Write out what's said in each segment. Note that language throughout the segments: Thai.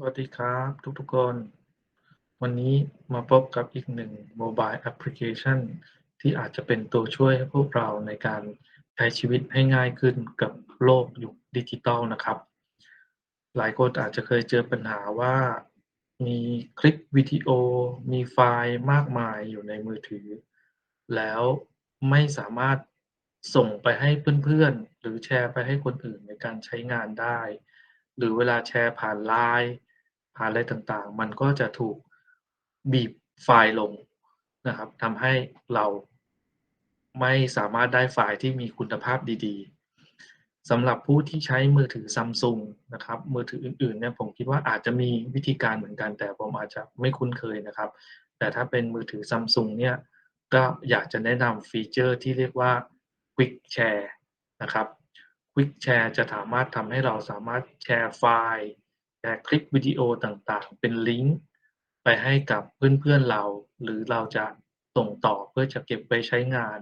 สวัสดีครับทุกๆคน วันนี้มาพบกับอีกหนึ่งโมบายแอปพลิเคชันที่อาจจะเป็นตัวช่วยให้พวกเราในการใช้ชีวิตให้ง่ายขึ้นกับโลกยุคดิจิทัลนะครับ หลายคนอาจจะเคยเจอปัญหาว่า มีคลิปวิดีโอ มีไฟล์มากมายอยู่ในมือถือ แล้วไม่สามารถส่งไปให้เพื่อนๆ หรือแชร์ไปให้คนอื่นในการใช้งานได้หรือเวลาแชร์ผ่าน LINE ผ่านอะไรต่างๆ มันก็จะถูกบีบไฟล์ลงนะครับทำให้เราไม่สามารถได้ไฟล์ที่มีคุณภาพดีๆสำหรับผู้ที่ใช้มือถือ Samsung นะครับมือถืออื่นๆเนี่ยผมคิดว่าอาจจะมีวิธีการเหมือนกัน แต่ผมอาจจะไม่คุ้นเคยนะครับ แต่ถ้าเป็นมือถือ Samsung เนี่ยก็อยากจะแนะนำฟีเจอร์ที่เรียกว่า Quick Share นะครับ Quick Share จะสามารถทำให้เราสามารถแชร์ไฟล์ ชร์คลิปวิดีโอต่าง ๆ เป็นลิงก์ไปให้กับเพื่อน ๆ เรา หรือเราจะส่งต่อเพื่อจะเก็บไว้ใช้งาน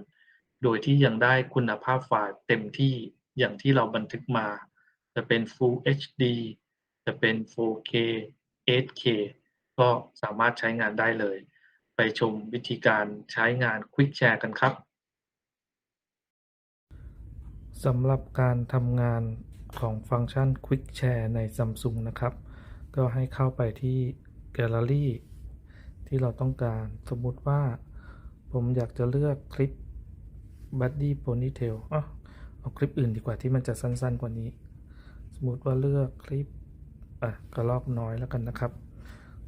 โดยที่ยังได้คุณภาพไฟล์เต็มที่อย่างที่เราบันทึกมา จะเป็น Full HD จะเป็น 4K 8K ก็สามารถใช้งานได้เลย ไปชมวิธีการใช้งาน Quick Share กันครับสำหรับการทำงาน ของฟังก์ชัน Quick Share ใน Samsung นะครับ ก็ให้เข้าไปที่ Gallery ที่เราต้องการสมมุติว่าผมอยากจะเลือกคลิป Buddy Ponytail อะเอาคลิปอื่นดีกว่าที่มันจะสั้นๆกว่านี้ สมมุติว่าเลือกคลิปอะกระลอกน้อยแล้วกันนะครับ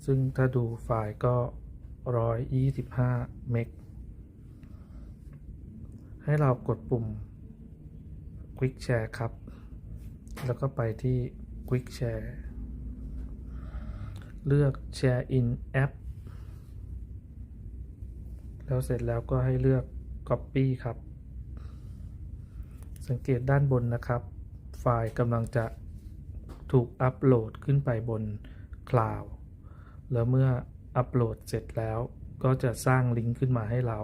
ซึ่งถ้าดูไฟล์ก็ 125 เมก ให้เรากดปุ่ม Quick Share ครับ แล้วก็ไปที่ Quick Share เลือก Share in App แล้วเสร็จแล้วก็ให้เลือก Copy ครับ สังเกตด้านบนนะครับ ไฟล์กำลังจะถูกอัปโหลดขึ้นไปบน Cloud แล้วเมื่ออัปโหลดเสร็จแล้วก็จะสร้างลิงก์ขึ้นมาให้เรา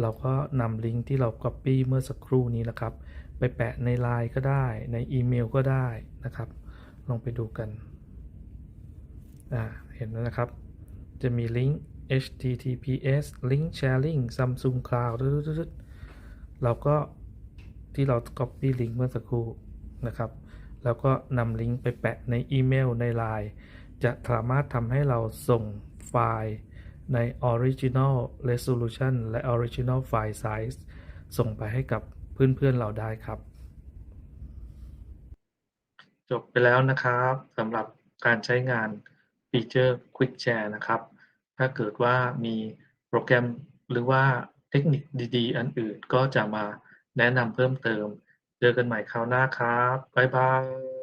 เราก็นำลิงก์ที่เรา Copy เมื่อสักครู่นี้นะครับ ไปแปะใน Line ก็ได้ในอีเมลก็ได้นะครับ ลองไปดูกันอ่าเห็นแล้วนะครับ จะมีลิงก์ https link sharing samsung cloud เราก็ที่เรา copy ลิงก์เมื่อสักครู่นะครับ แล้วก็นำลิงก์ไปแปะในอีเมลใน Line จะสามารถทำให้เราส่งไฟล์ ใน original resolution และ original file size ส่งไปให้กับเพื่อนๆเราได้ครับ จบไปแล้วนะครับสำหรับการใช้งานฟีเจอร์ Quick Share นะครับ ถ้าเกิดว่ามีโปรแกรมหรือว่าเทคนิคดีๆ อันอื่นก็จะมาแนะนำเพิ่มเติม เจอกันใหม่คราวหน้าครับ บ๊ายบาย